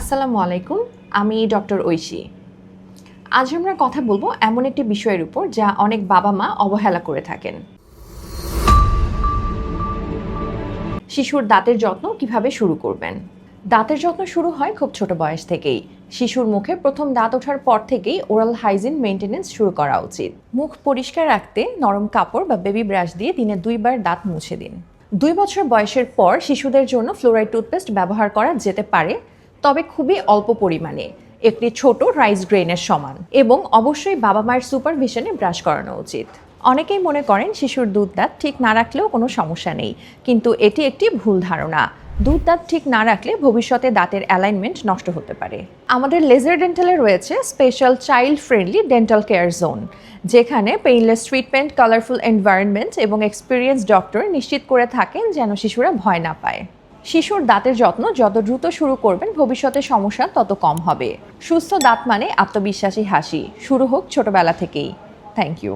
আসসালামু আলাইকুম, আমি ডক্টর ঐশী। আজ আমরা কথা বলব এমন একটি বিষয়ের উপর যা অনেক বাবা মা অবহেলা করে থাকেন। শিশুর দাঁতের যত্ন কীভাবে শুরু করবেন? দাঁতের যত্ন শুরু হয় খুব ছোট বয়স থেকেই। শিশুর মুখে প্রথম দাঁত ওঠার পর থেকেই ওরাল হাইজিন মেনটেনেন্স শুরু করা উচিত। মুখ পরিষ্কার রাখতে নরম কাপড় বা বেবি ব্রাশ দিয়ে দিনে দুইবার দাঁত মুছে দিন। দুই বছর বয়সের পর শিশুদের জন্য ফ্লোরাইড টুথপেস্ট ব্যবহার করা যেতে পারে তবে খুবই অল্প পরিমাণে। একটি ছোট রাইস গ্রেনের সমান এবং অবশ্যই বাবা মায়ের সুপারভিশনে ব্রাশ করানো উচিত। অনেকেই মনে করেন শিশুর দুধ দাঁত ঠিক না রাখলেও কোনো সমস্যা নেই, কিন্তু এটি একটি ভুল ধারণা। দুধ দাঁত ঠিক না রাখলে ভবিষ্যতে দাঁতের অ্যালাইনমেন্ট নষ্ট হতে পারে। আমাদের লেজার ডেন্টালে রয়েছে special child friendly dental care zone, যেখানে পেইনলেস ট্রিটমেন্ট, কালারফুল এনভায়রনমেন্ট এবং এক্সপিরিয়েন্স ডক্টর নিশ্চিত করে থাকেন যেন শিশুরা ভয় না পায়। শিশুর দাঁতের যত্ন যত দ্রুত শুরু করবেন, ভবিষ্যতে সমস্যা তত কম হবে। সুস্থ দাঁত মানে আত্মবিশ্বাসী হাসি। শুরু হোক ছোটবেলা থেকেই। Thank you